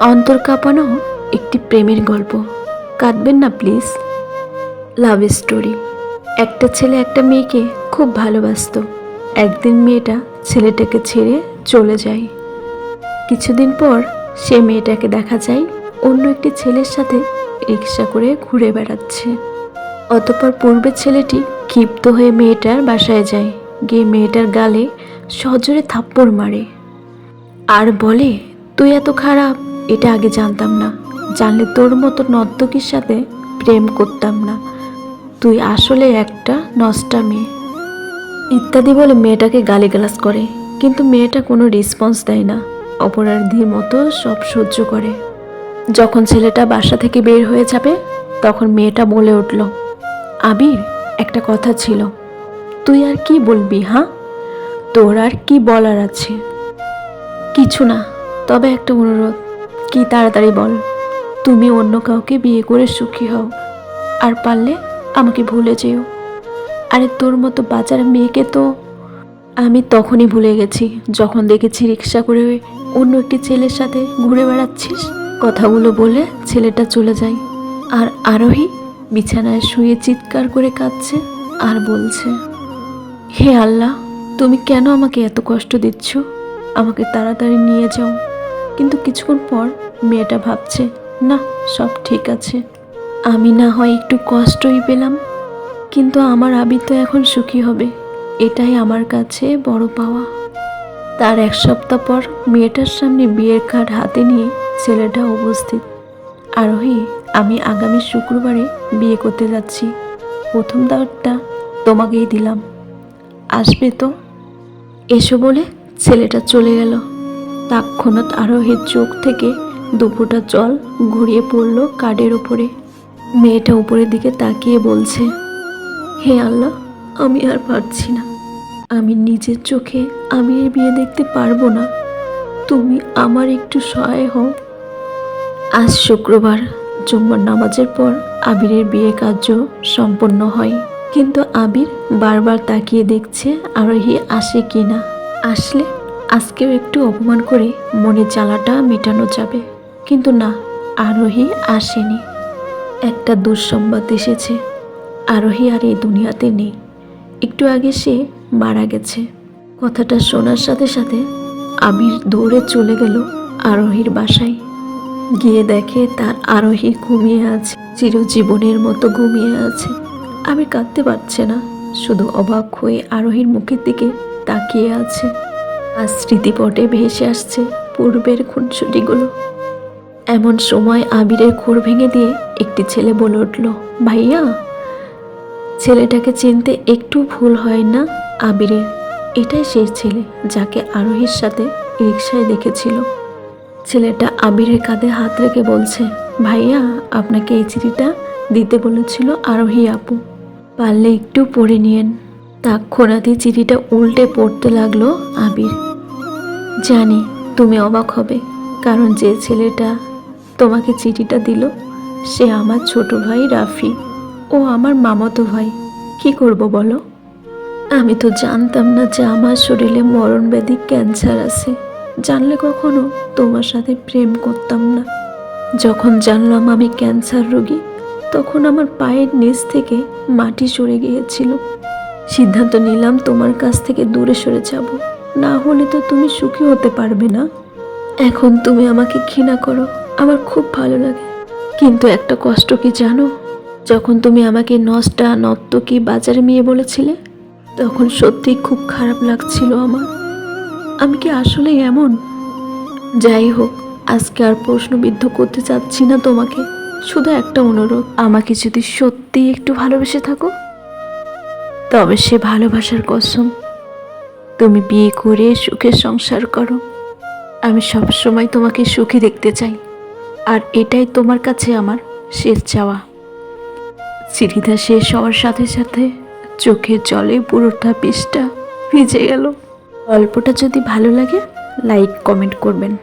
অন্তর কাঁপানো একটি প্রেমের গল্প। কাঁদবেন না, প্লিজ। Love story. একটা ছেলে একটা মেয়েকে খুব ভালোবাসতো। একদিন মেয়েটা ছেলেটাকে ছেড়ে চলে যায়। কিছুদিন পর সে মেয়েটাকে দেখা যায় অন্য একটি ছেলের সাথে রিক্সা করে ঘুরে বেড়াচ্ছে। অতপর পূর্বের ছেলেটি ক্ষিপ্ত হয়ে মেয়েটার বাসায় যায়। গিয়ে মেয়েটার গালে সজোরে থাপ্পড় মারে। আর বলে, তুই এত খারাপ এটা আগে জানতাম না। জানলে তোর মতো নর্তকীর সাথে প্রেম করতাম না। তুই আসলে একটা নষ্টা মেয়ে। ইত্যাদি বলে মেয়েটাকে গালিগালাজ করে, কিন্তু মেয়েটা কোনো রেসপন্স দেয় না। অপরাধীর মতো সব সহ্য করে। যখন ছেলেটা বাসা থেকে বের হয়ে যাবে, তখন মেয়েটা বলে উঠল, আবির, একটা কথা ছিল। তুই আর কি বলবি হ্যাঁ তোর আর কি বলার আছে? কিছু না, তবে একটা অনুরোধ। কি তাড়াতাড়ি বল। তুমি অন্য কাউকে বিয়ে করে সুখী হও, আর পারলে আমাকে ভুলে যেও। আরে তোর মতো বাচ্চার মেয়েকে তো আমি তখনই ভুলে গেছি, যখন দেখেছি রিক্সা করে অন্য একটি ছেলের সাথে ঘুরে বেড়াচ্ছিস। কথাগুলো বলে ছেলেটা চলে যায়, আর আরোহী বিছানায় শুয়ে চিৎকার করে কাঁদছে আর বলছে, হে আল্লাহ, তুমি কেন আমাকে এত কষ্ট দিচ্ছ? আমাকে তাড়াতাড়ি নিয়ে যাও। কিন্তু কিছুক্ষণ পর মেয়েটা ভাবছে, না, সব ঠিক আছে। আমি না হয় একটু কষ্টই পেলাম। কিন্তু আমার আবির তো এখন সুখী হবে। এটাই আমার কাছে বড় পাওয়া। তার এক সপ্তাহ পর মেয়েটার সামনে বিয়ের কার্ড হাতে নিয়ে ছেলেটা উপস্থিত। আরোহী, আমি আগামী শুক্রবারে বিয়ে করতে যাচ্ছি। প্রথম দাওয়াতটা তোমাকেই দিলাম। আসবে তো? এসো বলে ছেলেটা চলে গেল। তৎক্ষণাৎ আরোহীর চোখ থেকে দুপুরটা জল ঘুরিয়ে পড়ল কার্ডের উপরে। মেয়েটা উপরের দিকে তাকিয়ে বলছে, হে আল্লাহ, আমি আর পারছি না। আমি নিজের চোখে আমি এর বিয়ে দেখতে পারব না। তুমি আমার একটু সহায় হও। আজ শুক্রবার, জুম্মার নামাজের পর আবিরের বিয়ে কার্য সম্পন্ন হয়। কিন্তু আবির বারবার তাকিয়ে দেখছে আরোহী আসে কি না। আসলে আজকেও একটু অপমান করে মনের জ্বালাটা মেটানো যাবে। কিন্তু না, আরোহী আসেনি। একটা দুঃসংবাদ এসেছে। আরোহী আর এই দুনিয়াতে নেই। একটু আগে সে মারা গেছে। কথাটা শোনার সাথে সাথে আবির দৌড়ে চলে গেল আরোহীর বাসায়। গিয়ে দেখে তার আরোহী ঘুমিয়ে আছে, চিরজীবনের মতো ঘুমিয়ে আছে। আমি কাঁদতে পারছে না, শুধু অবাক হয়ে আরোহীর মুখের দিকে তাকিয়ে আছে। আর স্মৃতিপটে ভেসে আসছে পূর্বের খুনসুটিগুলো। এমন সময় আবিরের ঘোর ভেঙে দিয়ে একটি ছেলে বলে উঠল, ভাইয়া, ছেলেটাকে চিনতে একটু ভুল হয় না? আবিরের। এটাই সেই ছেলে যাকে আরোহীর সাথে রিক্সায় দেখেছিল। ছেলেটা আবিরের কাঁধে হাত রেখে বলছে, ভাইয়া, আপনাকে এই চিঠিটা দিতে বলেছিল আরোহী আপু। পারলে একটু পড়ে নিয়েন। তাক্ষণাতে চিঠিটা উল্টে পড়তে লাগল আবির। জানি তুমি অবাক হবে, কারণ যে ছেলেটা তোমাকে চিঠিটা দিল, সে আমার ছোট ভাই রাফি। ও আমার মামাতো ভাই। কি করব বলো? আমি তো জানতাম না যে আমার শরীরে মরণব্যাধি ক্যান্সার আছে। জানলে কখনো তোমার সাথে প্রেম করতাম না। যখন জানলাম আমি ক্যান্সার রোগী, তখন আমার পায়ের নিচ থেকে মাটি সরে গিয়েছিল। সিদ্ধান্ত নিলাম তোমার কাছ থেকে দূরে সরে যাব। না হলে তো তুমি সুখী হতে পারবে না। এখন তুমি আমাকে ঘৃণা করো, আমার খুব ভালো লাগে। কিন্তু একটা কষ্ট কি জানো? যখন তুমি আমাকে নষ্টা, নর্তকী বাজারে মেয়ে বলেছিলে, তখন সত্যি খুব খারাপ লাগছিল আমার। আমি কি আসলে এমন? যাই হোক, আজকে আর প্রশ্নবিদ্ধ করতে চাচ্ছি না তোমাকে। শুধু একটা অনুরোধ, আমাকে যদি সত্যি একটু ভালোবেসে থাকো। তবে সে ভালোবাসার কসম তুমি বিয়ে করে সুখের সংসার করো। আমি সব সময় তোমাকে সুখী দেখতে চাই। আর এটাই তোমার কাছে আমার শেষ চাওয়া। চিঠিটা শেষ হওয়ার সাথে সাথে চোখের জলে পুরোটা পিসটা ভিজে গেল। গল্পটা যদি ভালো লাগে, লাইক, কমেন্ট করবেন।